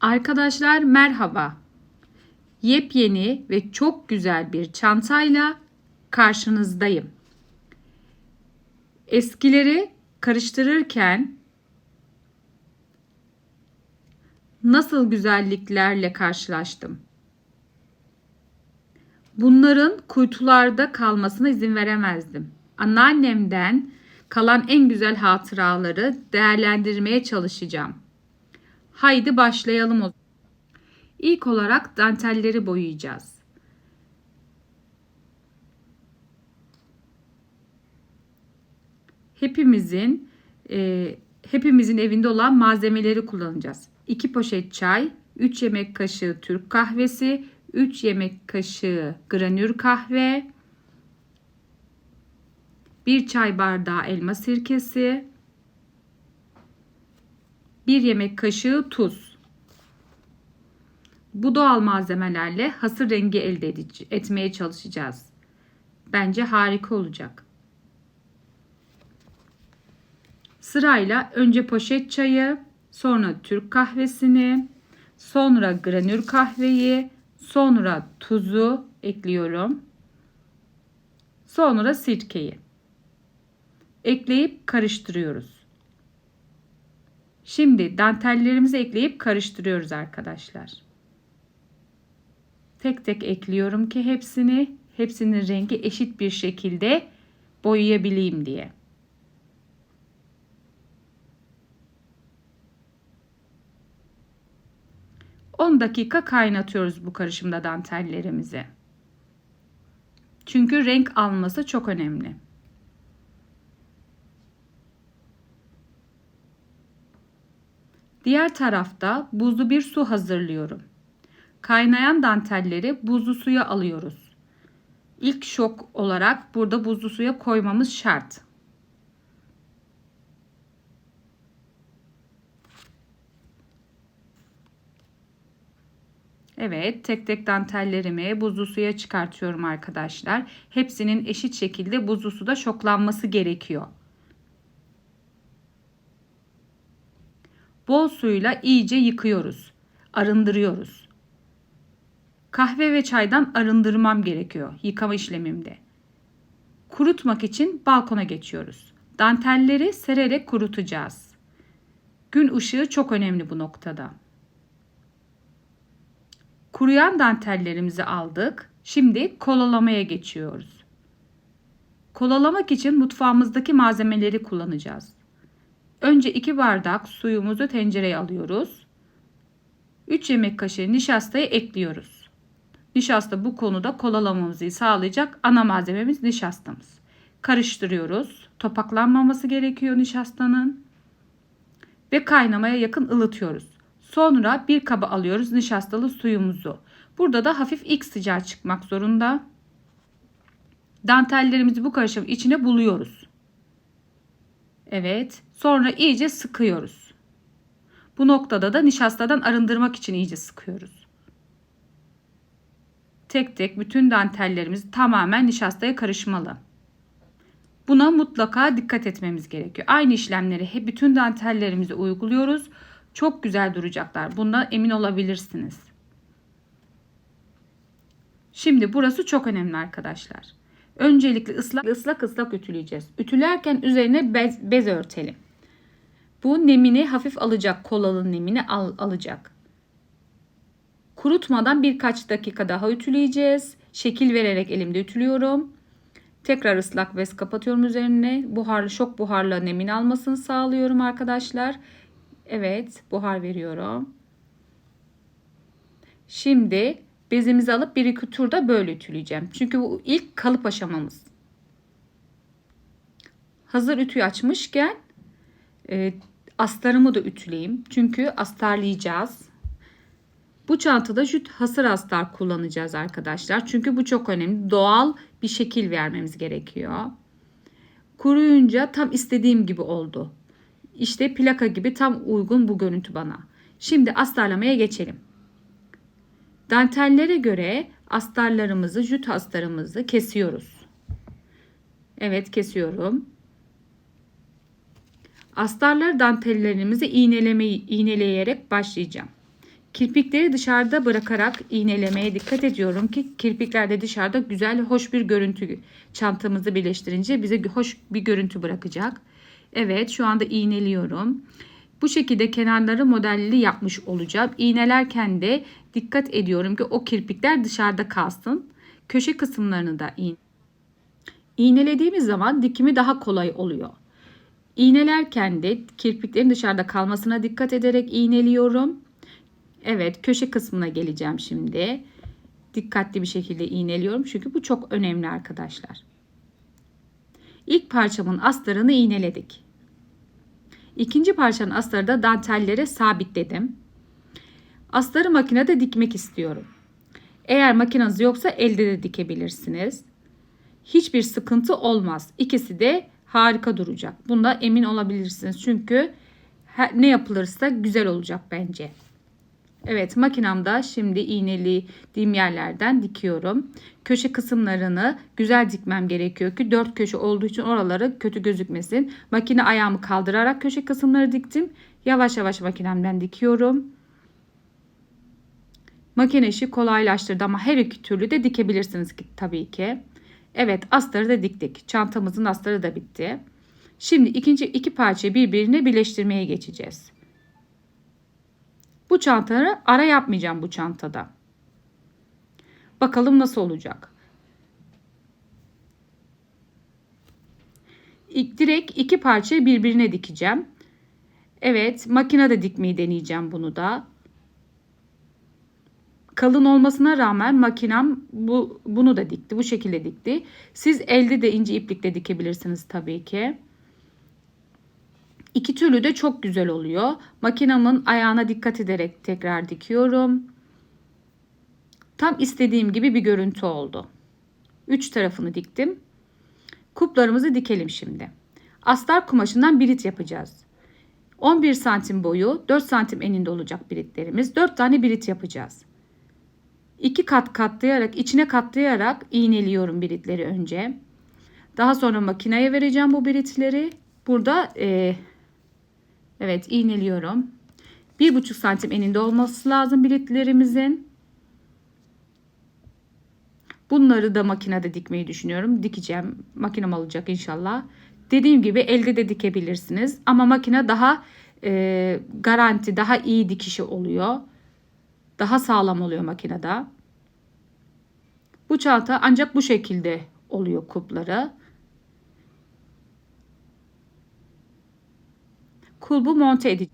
Arkadaşlar merhaba. Yepyeni ve çok güzel bir çantayla karşınızdayım. Eskileri karıştırırken nasıl güzelliklerle karşılaştım. Bunların kuytularda kalmasına izin veremezdim. Anneannemden kalan en güzel hatıraları değerlendirmeye çalışacağım. Haydi başlayalım o. İlk olarak dantelleri boyayacağız. Hepimizin e, hepimizin evinde olan malzemeleri kullanacağız. 2 poşet çay, 3 yemek kaşığı Türk kahvesi, 3 yemek kaşığı granür kahve, 1 çay bardağı elma sirkesi, 1 yemek kaşığı tuz. Bu doğal malzemelerle hasır rengi elde etmeye çalışacağız. Bence harika olacak. Sırayla önce poşet çayı, sonra Türk kahvesini, sonra granür kahveyi, sonra tuzu ekliyorum. Sonra sirkeyi ekleyip karıştırıyoruz. Şimdi dantellerimizi ekleyip karıştırıyoruz arkadaşlar. Tek tek ekliyorum ki hepsini hepsinin rengi eşit bir şekilde boyayabileyim diye. Dakika kaynatıyoruz bu karışımda dantellerimizi. Çünkü renk alması çok önemli. Diğer tarafta buzlu bir su hazırlıyorum. Kaynayan dantelleri buzlu suya alıyoruz. İlk şok olarak burada buzlu suya koymamız şart. Evet, tek tek dantellerimi buzlu suya çıkartıyorum arkadaşlar. Hepsinin eşit şekilde buzlu suda şoklanması gerekiyor. Bol suyla iyice yıkıyoruz. Arındırıyoruz. Kahve ve çaydan arındırmam gerekiyor yıkama işlemimde. Kurutmak için balkona geçiyoruz. Dantelleri sererek kurutacağız. Gün ışığı çok önemli bu noktada. Kuruyan dantellerimizi aldık. Şimdi kolalamaya geçiyoruz. Kolalamak için mutfağımızdaki malzemeleri kullanacağız. Önce 2 bardak suyumuzu tencereye alıyoruz. 3 yemek kaşığı nişastayı ekliyoruz. Nişasta bu konuda kolalamamızı sağlayacak ana malzememiz nişastamız. Karıştırıyoruz. Topaklanmaması gerekiyor nişastanın. Ve kaynamaya yakın ılıtıyoruz. Sonra bir kaba alıyoruz nişastalı suyumuzu. Burada da hafif ilk sıcağı çıkmak zorunda. Dantellerimizi bu karışım içine buluyoruz. Evet. Sonra iyice sıkıyoruz. Bu noktada da nişastadan arındırmak için iyice sıkıyoruz. Tek tek bütün dantellerimiz tamamen nişastaya karışmalı. Buna mutlaka dikkat etmemiz gerekiyor. Aynı işlemleri hep bütün dantellerimize uyguluyoruz. Çok güzel duracaklar. Bundan emin olabilirsiniz. Şimdi burası çok önemli arkadaşlar. Öncelikle ıslak ıslak ıslak ütüleyeceğiz. Ütülerken üzerine bez, bez örtelim. Bu nemini hafif alacak. Kolalı nemini al, alacak. Kurutmadan birkaç dakika daha ütüleyeceğiz. Şekil vererek elimde ütülüyorum. Tekrar ıslak bez kapatıyorum üzerine. Buharlı şok buharla nemin almasını sağlıyorum arkadaşlar. Evet buhar veriyorum. Şimdi bezimizi alıp bir iki turda böyle ütüleyeceğim. Çünkü bu ilk kalıp aşamamız. Hazır ütüyü açmışken e, astarımı da ütüleyeyim. Çünkü astarlayacağız. Bu çantada jüt hasır astar kullanacağız arkadaşlar. Çünkü bu çok önemli. Doğal bir şekil vermemiz gerekiyor. Kuruyunca tam istediğim gibi oldu. İşte plaka gibi tam uygun bu görüntü bana. Şimdi astarlamaya geçelim. Dantellere göre astarlarımızı, jüt astarımızı kesiyoruz. Evet kesiyorum. Astarlar dantellerimizi iğnelemeyi, iğneleyerek başlayacağım. Kirpikleri dışarıda bırakarak iğnelemeye dikkat ediyorum ki kirpikler de dışarıda güzel, hoş bir görüntü çantamızı birleştirince bize hoş bir görüntü bırakacak. Evet, şu anda iğneliyorum. Bu şekilde kenarları modelli yapmış olacağım. İğnelerken de dikkat ediyorum ki o kirpikler dışarıda kalsın. Köşe kısımlarını da iğne. İğnelediğimiz zaman dikimi daha kolay oluyor. İğnelerken de kirpiklerin dışarıda kalmasına dikkat ederek iğneliyorum. Evet köşe kısmına geleceğim şimdi. Dikkatli bir şekilde iğneliyorum çünkü bu çok önemli arkadaşlar. İlk parçamın astarını iğneledik. İkinci parçanın astarı da dantellere sabitledim. Astarı makinede dikmek istiyorum. Eğer makineniz yoksa elde de dikebilirsiniz. Hiçbir sıkıntı olmaz. İkisi de harika duracak. Bunda emin olabilirsiniz. Çünkü ne yapılırsa güzel olacak bence. Evet makinamda şimdi iğnelediğim yerlerden dikiyorum. Köşe kısımlarını güzel dikmem gerekiyor ki dört köşe olduğu için oraları kötü gözükmesin. Makine ayağımı kaldırarak köşe kısımları diktim. Yavaş yavaş makinemden dikiyorum. Makine işi kolaylaştırdı ama her iki türlü de dikebilirsiniz ki tabii ki. Evet astarı da diktik. Çantamızın astarı da bitti. Şimdi ikinci iki parçayı birbirine birleştirmeye geçeceğiz. Bu çantaları ara yapmayacağım bu çantada. Bakalım nasıl olacak. Direkt iki parçayı birbirine dikeceğim. Evet makinede dikmeyi deneyeceğim bunu da. Kalın olmasına rağmen makinem bu, bunu da dikti. Bu şekilde dikti. Siz elde de ince iplikle dikebilirsiniz tabii ki. İki türlü de çok güzel oluyor. Makinamın ayağına dikkat ederek tekrar dikiyorum. Tam istediğim gibi bir görüntü oldu. Üç tarafını diktim. Kuplarımızı dikelim şimdi. Astar kumaşından birit yapacağız. 11 santim boyu 4 santim eninde olacak biritlerimiz. 4 tane birit yapacağız. 2 kat katlayarak içine katlayarak iğneliyorum biritleri önce. Daha sonra makineye vereceğim bu biritleri. Burada e, Evet iğneliyorum. Bir buçuk santim eninde olması lazım biletlerimizin. Bunları da makinede dikmeyi düşünüyorum. Dikeceğim. Makinem alacak inşallah. Dediğim gibi elde de dikebilirsiniz. Ama makine daha e, garanti, daha iyi dikişi oluyor. Daha sağlam oluyor makinede. Bu çanta ancak bu şekilde oluyor kupları. Kulbu monte edeceğiz.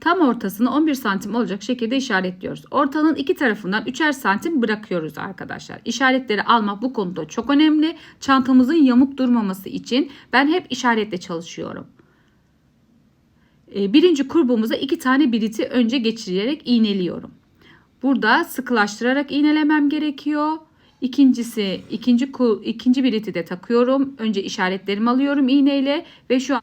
Tam ortasını 11 santim olacak şekilde işaretliyoruz. Ortanın iki tarafından 3'er santim bırakıyoruz arkadaşlar. İşaretleri almak bu konuda çok önemli. Çantamızın yamuk durmaması için ben hep işaretle çalışıyorum. Ee, birinci kurbumuza iki tane biriti önce geçirerek iğneliyorum. Burada sıkılaştırarak iğnelemem gerekiyor. İkincisi ikinci ikinci biriti de takıyorum. Önce işaretlerimi alıyorum iğneyle ve şu an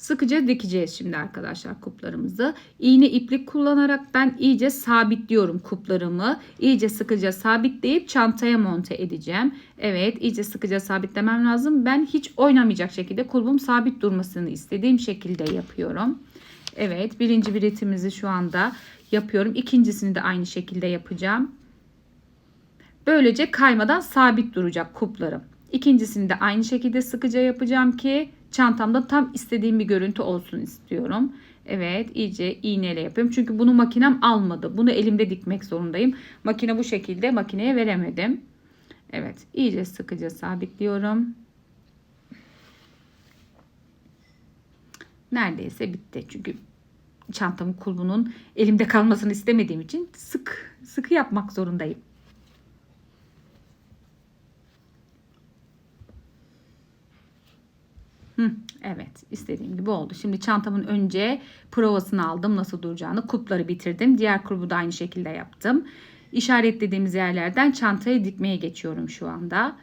Sıkıca dikeceğiz şimdi arkadaşlar kuplarımızı. İğne iplik kullanarak ben iyice sabitliyorum kuplarımı. İyice sıkıca sabitleyip çantaya monte edeceğim. Evet iyice sıkıca sabitlemem lazım. Ben hiç oynamayacak şekilde kulbum sabit durmasını istediğim şekilde yapıyorum. Evet birinci biritimizi şu anda yapıyorum. İkincisini de aynı şekilde yapacağım. Böylece kaymadan sabit duracak kuplarım. İkincisini de aynı şekilde sıkıca yapacağım ki çantamda tam istediğim bir görüntü olsun istiyorum. Evet iyice iğneyle yapıyorum. Çünkü bunu makinem almadı. Bunu elimde dikmek zorundayım. Makine bu şekilde makineye veremedim. Evet iyice sıkıca sabitliyorum. Neredeyse bitti. Çünkü çantamın kulbunun elimde kalmasını istemediğim için sık sıkı yapmak zorundayım. Hı, evet istediğim gibi oldu. Şimdi çantamın önce provasını aldım nasıl duracağını. Kupları bitirdim. Diğer kurbu da aynı şekilde yaptım. İşaretlediğimiz yerlerden çantayı dikmeye geçiyorum şu anda.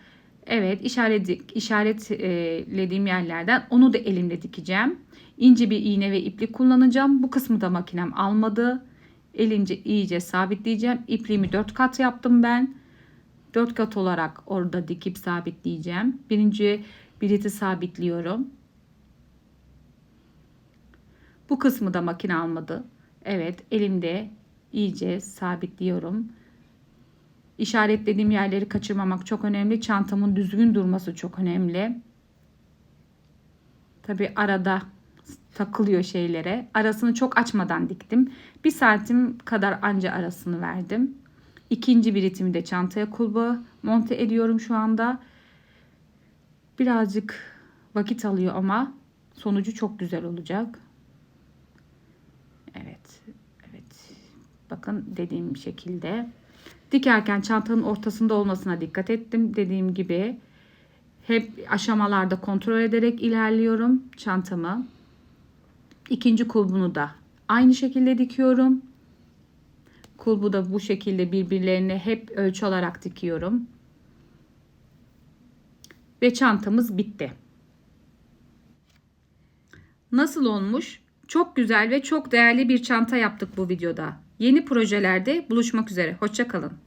Evet işaret, işaretlediğim yerlerden onu da elimle dikeceğim. İnce bir iğne ve iplik kullanacağım. Bu kısmı da makinem almadı. Elince iyice sabitleyeceğim. İpliğimi 4 kat yaptım ben. 4 kat olarak orada dikip sabitleyeceğim. Birinci Bileti sabitliyorum. Bu kısmı da makine almadı. Evet elimde iyice sabitliyorum. İşaretlediğim yerleri kaçırmamak çok önemli. Çantamın düzgün durması çok önemli. Tabi arada takılıyor şeylere. Arasını çok açmadan diktim. Bir santim kadar anca arasını verdim. İkinci biritimi de çantaya kulba monte ediyorum şu anda. Birazcık vakit alıyor ama sonucu çok güzel olacak. Evet. Evet. Bakın dediğim şekilde. Dikerken çantanın ortasında olmasına dikkat ettim. Dediğim gibi hep aşamalarda kontrol ederek ilerliyorum çantamı. İkinci kulbunu da aynı şekilde dikiyorum. Kulbu da bu şekilde birbirlerine hep ölçü olarak dikiyorum. Ve çantamız bitti. Nasıl olmuş? Çok güzel ve çok değerli bir çanta yaptık bu videoda. Yeni projelerde buluşmak üzere. Hoşçakalın.